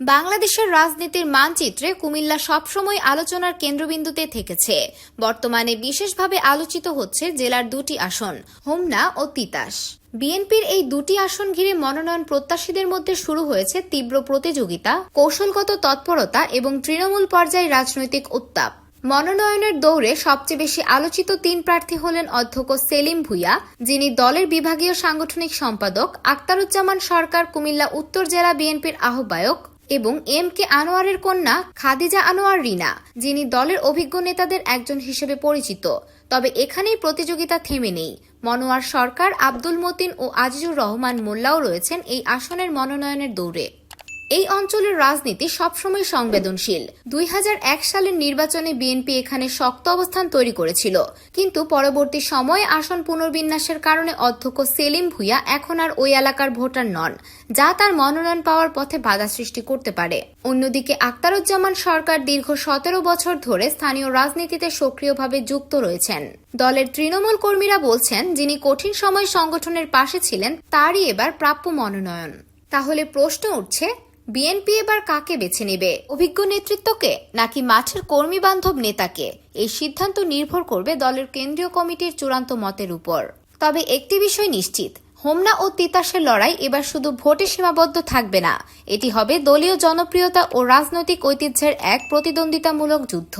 বাংলাদেশের রাজনীতির মানচিত্রে কুমিল্লা সবসময় আলোচনার কেন্দ্রবিন্দুতে থেকেছে। বর্তমানে বিশেষভাবে আলোচিত হচ্ছে জেলার দুটি আসন, হোমনা ও তিতাস। বিএনপির এই দুটি আসন ঘিরে মনোনয়ন প্রত্যাশীদের মধ্যে শুরু হয়েছে তীব্র প্রতিযোগিতা, কৌশলগত তৎপরতা এবং তৃণমূল পর্যায়ে রাজনৈতিক উত্তাপ। মনোনয়নের দৌড়ে সবচেয়ে বেশি আলোচিত তিন প্রার্থী হলেন অধ্যক্ষ সেলিম ভুইয়া, যিনি দলের বিভাগীয় সাংগঠনিক সম্পাদক, আক্তারুজ্জামান সরকার কুমিল্লা উত্তর জেলা বিএনপির আহ্বায়ক এবং এম কে আনোয়ারের কন্যা খাদিজা আনোয়ার রিনা, যিনি দলের অভিজ্ঞ নেতাদের একজন হিসেবে পরিচিত। তবে এখানেই প্রতিযোগিতা থেমে নেই। মনোয়ার সরকার, আব্দুল মতিন ও আজিজুর রহমান মোল্লাও রয়েছেন এই আসনের মনোনয়নের দৌড়ে। এই অঞ্চলের রাজনীতি সবসময় সংবেদনশীল। দুই হাজার এক সালের নির্বাচনে বিএনপি এখানে শক্ত অবস্থান তৈরি করেছিল। কিন্তু পরবর্তী সময়ে আসন পুনর্বিন্যাসের কারণে অধ্যক্ষ সেলিম ভুইয়া এখন আর ওই এলাকার ভোটার নন, যা তার মনোনয়ন পাওয়ার পথে বাধা সৃষ্টি করতে পারে। অন্যদিকে আক্তারুজ্জামান সরকার দীর্ঘ সতেরো বছর ধরে স্থানীয় রাজনীতিতে সক্রিয়ভাবে যুক্ত রয়েছেন। দলের তৃণমূল কর্মীরা বলছেন, যিনি কঠিন সময় সংগঠনের পাশে ছিলেন, তারই এবার প্রাপ্য মনোনয়ন। তাহলে প্রশ্ন উঠছে বিএনপি এবার কাকে বেছে নেবে? অভিজ্ঞ নেতৃত্বকে নাকি মাঠের কর্মী বান্ধব নেতাকে? এই সিদ্ধান্ত নির্ভর করবে দলের কেন্দ্রীয় কমিটির চূড়ান্ত মতের উপর। তবে একটি বিষয় নিশ্চিত, হোমনা ও তিতাসের লড়াই এবার শুধু ভোটে সীমাবদ্ধ থাকবে না। এটি হবে দলীয় জনপ্রিয়তা ও রাজনৈতিক ঐতিহ্যের এক প্রতিদ্বন্দ্বিতামূলক যুদ্ধ।